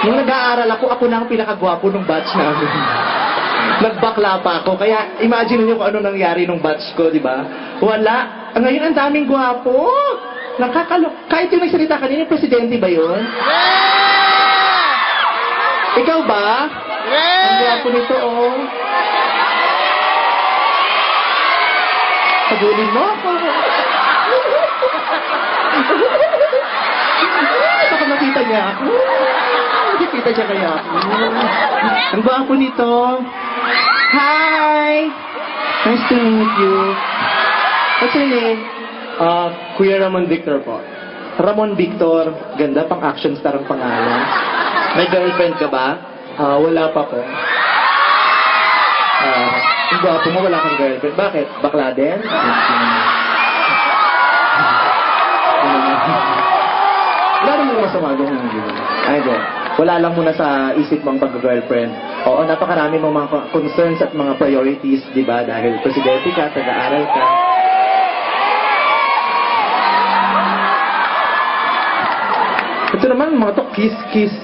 Nung nag-aaral ako, ako na ang pinakagwapo ng batch namin. Nagbakla pa ako. Kaya imagine niyo kung ano nangyari nung batch ko, di ba? Wala. Ngayon ang daming gwapo. Nakakalo. Kahit yung nagsalita kanina, presidente ba yun? Ikaw ba? Ang gwapo nito, oh. Pagulin mo ako. Baka makita niya ako. Makikita siya kaya ako. Ang gwapo nito. Hi! Nice to meet you. What's your name? Ah, Kuya Ramon Victor po. Ramon Victor. Ganda pang action star ang pangalan. May girlfriend ka ba? Ah, wala pa po. Ah, ang gwapo mo, wala kang girlfriend. Bakit? Bakla din? Wala namang masama doon. Ay, di. Wala lang muna sa isip mong pag-girlfriend. Oo, napakarami mong mga concerns at mga priorities, di ba? Dahil presidente ka, taga-aral ka. Ito naman, mga to, kiss, kiss.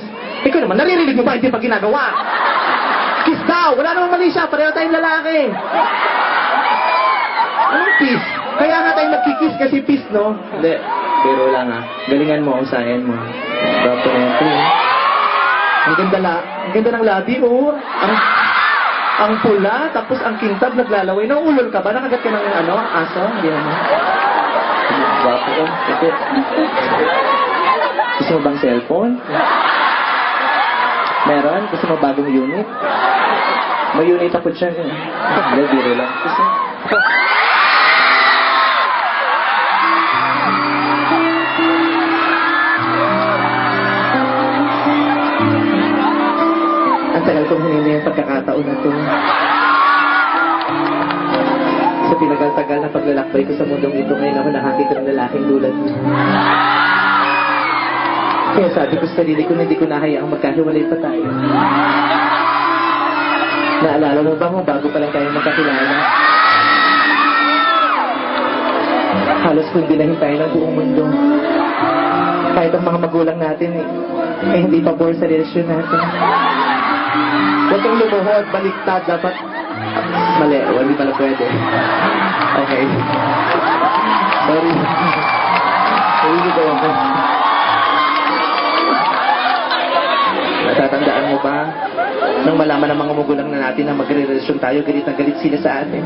Ikaw naman, naririnig mo ba hindi pa ginagawa? Kiss daw! Wala namang mali siya, pareho tayong lalaki. Anong kiss? Kaya nga tayo magkikiss kasi peace, no? Hindi. Pero lang ah. Galingan mo, usayan mo. Gwapo na ito. Ang ganda la, ang ganda ng labi, oh. Ang, ang pula, tapos ang kintab naglalaway. Nauulol ka ba? Nakagat ka ng ano, aso? Hindi naman. Gwapo, oh. Ito. Gusto mo bang cellphone? Meron? Gusto mo bagong unit? May unit ako dyan. Hindi, biro lang. Gusto tagal kong hinili yung pagkakataon na to. Sa tinagal-tagal na paglalakbay ko sa mundong ito, ngayon ako nakakita ng lalaking tulad mo. Kaya sabi ko sa sarili ko na hindi ko nahayaang magkahiwalay pa tayo. Naalala mo ba mo bago pa lang tayo magkakilala? Halos kung dinahin tayo ng buong mundo. Kahit ang mga magulang natin eh, eh hindi pabor sa relasyon natin. Huwag kang lumuhod, baliktad, dapat mali, o hindi pala pwede. Okay. Sorry. Naliligaw ako. Natatandaan mo ba? Nang malaman ng mga magulang na natin na magre-relasyon tayo, galit na galit sila sa atin.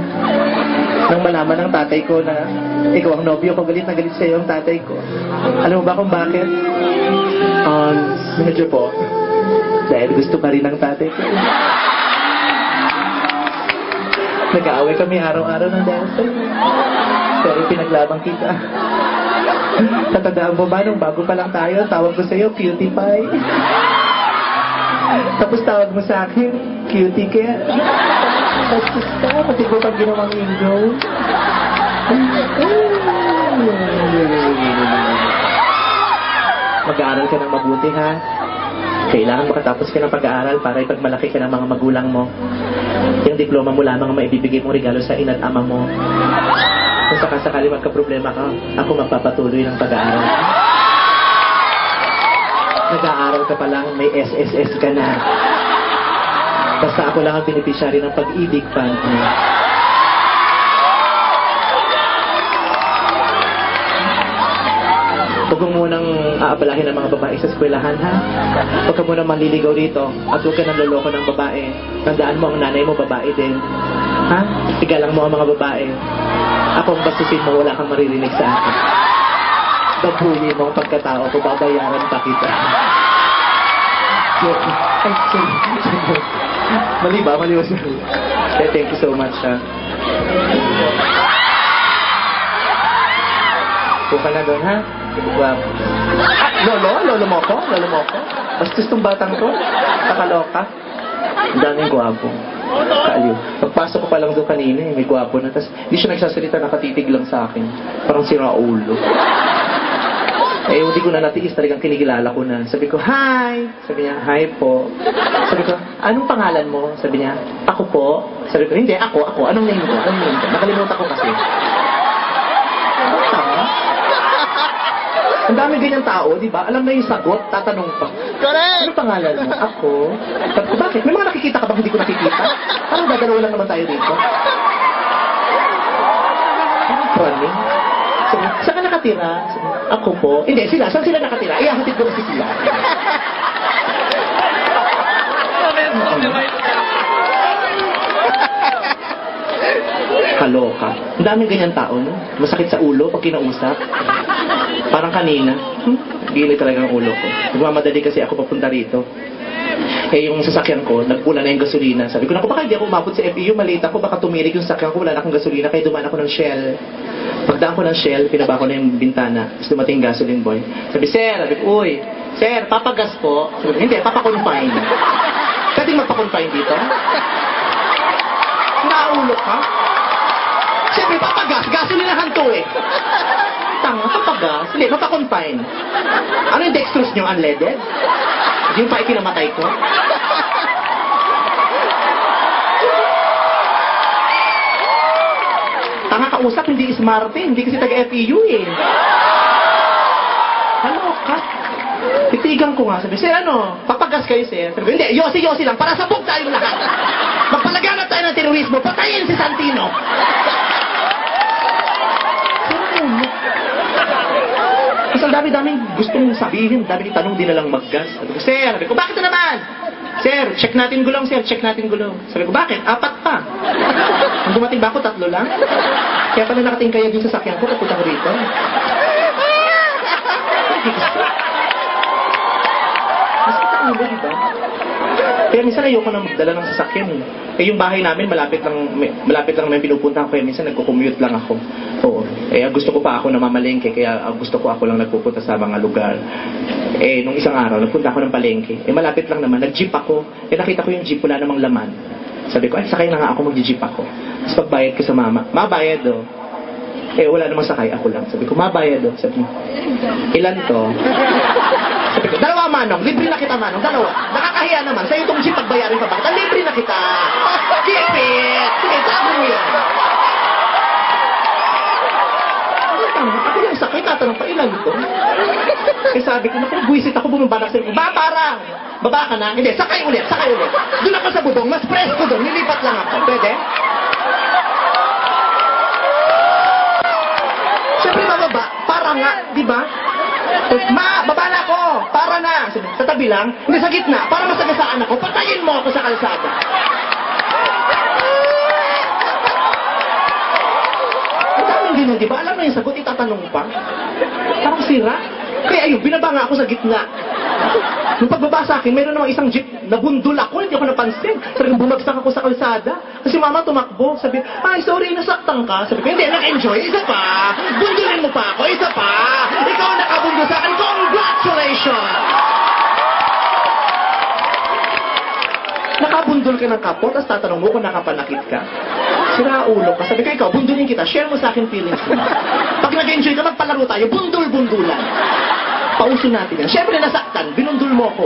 Nang malaman ng tatay ko na ikaw ang nobyo ko, galit na galit sa iyo ang tatay ko. Alam mo ba kung bakit? Um, medyo po. Dahil gusto ka rin ng tatay ko. Nag-aaway kami araw-araw ng dahil sa'yo. Pero pinaglabang kita. Tatandaan mo ba nung bago pa lang tayo, tawag ko sa'yo, cutie pie. Tapos tawag mo sa akin, cutie cat. Tapos ka, pati ko pag ginawang ingo. Mag-aaral ka ng mabuti, ha? Kailangan makatapos ka ng pag-aaral para ipagmalaki ka ng mga magulang mo. Yung diploma mo lamang ang maibibigay mong regalo sa ina't ama mo. Kung sakasakali magka-problema ka, ako magpapatuloy ng pag-aaral. Nag-aaral ka pa lang, may SSS ka na. Basta ako lang ang beneficiary ng pag-ibig fund mo. Huwag mo munang aabalahin ang mga babae sa eskwelahan, ha? Huwag ka munang manliligaw dito at huwag ka nang loloko ng babae. Tandaan mo, ang nanay mo babae din. Ha? Igalang mo ang mga babae. Ako ang bastusin mo, wala kang maririnig sa akin. Babuhin mo ang pagkatao ko, babayaran pa kita. Ay. Mali ba? Mali ba? Sorry. Eh, thank you so much, ha? Puka na doon, ha? Wow. Ah, lolo? Lolo mo ko? Lolo mo ko? Bastos tong batang to? Kakaloka? Ang daming gwapo. Kaaliw. Pagpasok ko pa lang doon kanina, eh, may gwapo na. Tapos, hindi siya nagsasalita, nakatitig lang sa akin. Parang si Raulo. Eh, hindi ko na natiis, talagang kinikilala ko na. Sabi ko, hi! Sabi niya, hi po. Sabi ko, anong pangalan mo? Sabi niya, ako po. Sabi ko, hindi, ako, ako. Anong name ko? Anong name ko? Nakalimutan ko kasi. Ang dami ganyan tao, di ba? Alam na yung sagot, tatanong pa. Correct! Ano pangalan mo? Ako? Sabi ko, bakit? May mga nakikita ka bang hindi ko nakikita? Parang dadalawa lang naman tayo dito. Parang funny. Sabi, saan ka nakatira? Sabi, ako po. Hindi, sila. Saan sila nakatira? Iyahatid ko kasi sila. Kaloka. Ang daming ganyan tao, no? Masakit sa ulo pag kinausap. Parang kanina. Hmm? Gili talaga ang ulo ko. Nagmamadali kasi ako papunta rito. Eh, yung sasakyan ko, nagpula na yung gasolina. Sabi ko, naku, baka hindi ako umabot sa FEU, maliit ako, baka tumirik yung sasakyan ko, wala na akong gasolina, kaya dumaan ako ng Shell. Pagdaan ko ng Shell, pinaba ko na yung bintana, tapos dumating gasoline boy. Sabi, Sir, sabi ko, uy, Sir, papagas po. Sabi hindi, papakonfine. Pwede magpakonfine dito? Naulo ka? Siyempre, papagas, gasolinahan to eh. Tanga, papagas. Hindi, papakonfine. Ano yung dextrose nyo, unleaded? Yung pa ikinamatay ko? Tanga kausap, hindi smartin. Hindi kasi taga-FEU eh. Ano ka? Titigan ko nga. Sabi, sir, ano? Papagas kayo, sir. Sabi hindi, yosi-yosi lang. Para sabog tayong lahat. Magpalaganap tayo ng terorismo. Patayin si Santino. Sir, ano? Kasi ang dami-daming gustong sabihin, dami tanong, di na lang maggas. Sabi ko, sir, sabi ko, bakit na naman? Sir, check natin gulong, sir, check natin gulong. Sabi ko, bakit? Apat pa. Nung dumating ba ako, tatlo lang? Kaya pala nakating kaya dun sa sakyan ko, papunta ko rito. Ulo, di ba? Kaya minsan ayoko na magdala ng sasakyan eh. Eh yung bahay namin malapit lang may, malapit lang may pinupuntahan ko kaya minsan nagko-commute lang ako. Oo. Eh gusto ko pa ako namamalengke kaya ah, gusto ko ako lang nagpupunta sa mga lugar. Eh nung isang araw nagpunta ako ng palengke. Eh malapit lang naman nag-jeep ako. Eh nakita ko yung jeep wala namang laman. Sabi ko ay sakay na nga ako mag-jeep ako. Tapos pagbayad ko sa mama, mabayad do. Eh wala namang sakay ako lang. Sabi ko mabayad do. Sabi ko, ilan to? Sabi ko, dalawa manong, libre na kita manong, dalawa. Nakakahiya naman, sa'yo itong jeep pagbayarin pa bakit? Libre na kita. Keep it. Sige, sabi mo yan. Ako yung sakay, tatanong pa ilan ito? Eh sabi ko, naku, buwisit ako, bumaba na sa ko. Ba, parang! Baba ka na? Hindi, sakay ulit, sakay ulit. Doon ako sa bubong, mas presko doon, nilipat lang ako. Pwede? Siyempre bababa, para nga, di ba? Ma, baba na ako! Para na! Sa tabi lang, hindi sa gitna, para masagasaan ako, patayin mo ako sa kalsada. Ang daming ganyan, di ba? Alam mo yung sagot, itatanong pa. Parang sira. Kaya ayun, binaba nga ako sa gitna. Nung pagbaba sa akin, mayroon namang isang jeep, nabundol ako, hindi ako napansin. Talagang bumagsak ako sa kalsada. Kasi mama tumakbo, sabi, ay sorry, nasaktan ka. Sabi ko, hindi, nag-enjoy, isa pa. Bundulin mo pa ako, isa pa. Ikaw nakabundol sa akin, congratulations! Nakabundol ka ng kapot, tapos tatanong mo kung nakapanakit ka. Sira ulo ka. Sabi ko, ikaw, bundulin kita. Share mo sa akin feelings mo. Pag nag-enjoy ka, magpalaro tayo. Bundul-bundulan. Pausin natin yan. Siyempre, nasaktan. Binundul mo ko.